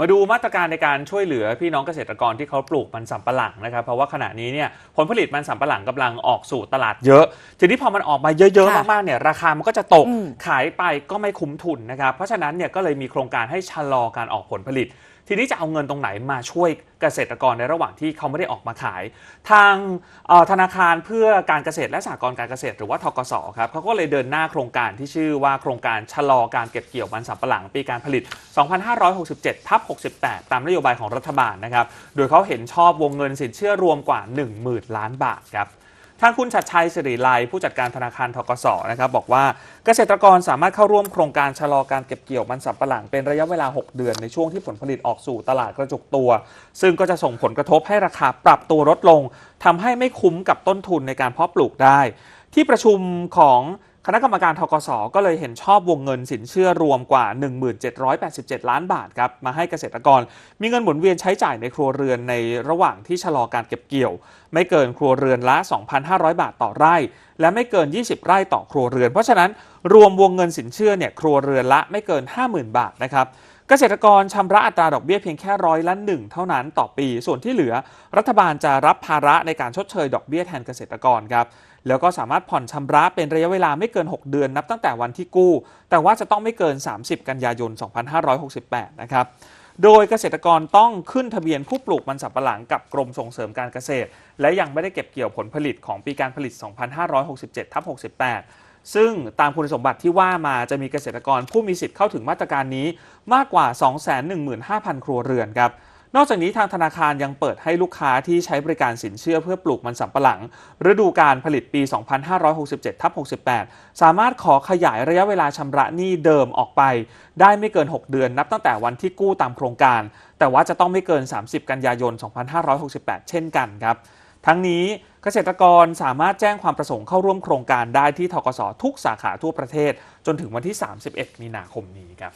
มาดูมาตรการในการช่วยเหลือพี่น้องเกษตรกรที่เขาปลูกมันสำปะหลังนะครับ เพราะว่าขณะนี้เนี่ยผลผลิตมันสำปะหลังกำลังออกสู่ตลาดเยอะ ทีนี้พอมันออกมาเยอะค่ะๆมากๆเนี่ยราคามันก็จะตกอืมขายไปก็ไม่คุ้มทุนนะครับ เพราะฉะนั้นเนี่ยก็เลยมีโครงการให้ชะลอการออกผลผลิตทีนี้จะเอาเงินตรงไหนมาช่วยเกษตรกรในระหว่างที่เขาไม่ได้ออกมาขาย ทางธนาคารเพื่อการเกษตรและสหกรณ์การเกษตรหรือว่าทกสครับเขาก็เลยเดินหน้าโครงการที่ชื่อว่าโครงการชะลอการเก็บเกี่ยวมันสำปะหลังปีการผลิต 2567ทับ68 ตามนโยบายของรัฐบาลนะครับ โดยเขาเห็นชอบวงเงินสินเชื่อรวมกว่า 10,000 ล้านบาทครับ ทางคุณชัดชัยสิริไลผู้จัดการธนาคารทกสนะครับบอกว่าเกษตรกรสามารถเข้าร่วมโครงการชะลอการเก็บเกี่ยวมันสำปะหลังเป็นระยะเวลา 6 เดือนในช่วงที่ผลผลิตออกสู่ตลาดกระจุกตัว ซึ่งก็จะส่งผลกระทบให้ราคาปรับตัวลดลงทำให้ไม่คุ้มกับต้นทุนในการเพาะปลูกได้ ที่ประชุมของ คณะกรรมการทกสก็เลยเห็นชอบวงเงินสินเชื่อรวมกว่า 1787 ล้านบาทครับมาให้เกษตรกร มีเงินหมุนเวียนใช้จ่ายในครัวเรือนในระหว่างที่ชะลอการเก็บเกี่ยว ไม่เกินครัวเรือนละ 2,500 บาทต่อไร่ และไม่เกิน 20 ไร่ต่อครัวเรือน เพราะฉะนั้นรวมวงเงินสินเชื่อเนี่ยครัวเรือนละไม่เกิน 50,000 บาทนะครับ เกษตรกรชำระอัตราดอกเบี้ยเพียงแค่ร้อยละหนึ่งเท่านั้นต่อปี ส่วนที่เหลือ รัฐบาลจะรับภาระในการชดเชยดอกเบี้ยแทนเกษตรกรครับแล้วก็สามารถผ่อนชำระเป็นระยะเวลาไม่เกิน 6 เดือนนับตั้งแต่วันที่กู้ แต่ว่าจะต้องไม่เกิน 30 กันยายน 2568 นะครับโดยเกษตรกรต้องขึ้นทะเบียนผู้ปลูกมันสำปะหลังกับกรมส่งเสริมการเกษตร และยังไม่ได้เก็บเกี่ยวผลผลิตของปีการผลิต 2567ทับ68 ซึ่งตามคุณสมบัติที่ว่ามาจะมีเกษตรกรผู้มีสิทธิ์เข้าถึงมาตรการนี้มากกว่า 215,000 ครัวเรือนครับนอกจากนี้ทางธนาคารยังเปิดให้ลูกค้าที่ใช้บริการสินเชื่อเพื่อปลูกมันสำปะหลัง ฤดูการผลิตปี 2567ทับ68 สามารถขอขยายระยะเวลาชำระหนี้เดิมออกไป ได้ไม่เกิน 6 เดือนนับตั้งแต่วันที่กู้ตามโครงการ แต่ว่าจะต้องไม่เกิน 30 กันยายน 2568 เช่นกันครับ ทั้งนี้เกษตรกรสามารถแจ้งความประสงค์เข้าร่วมโครงการได้ที่ทกสทุกสาขาทั่วประเทศ จนถึงวันที่ 31 มีนาคมนี้ครับ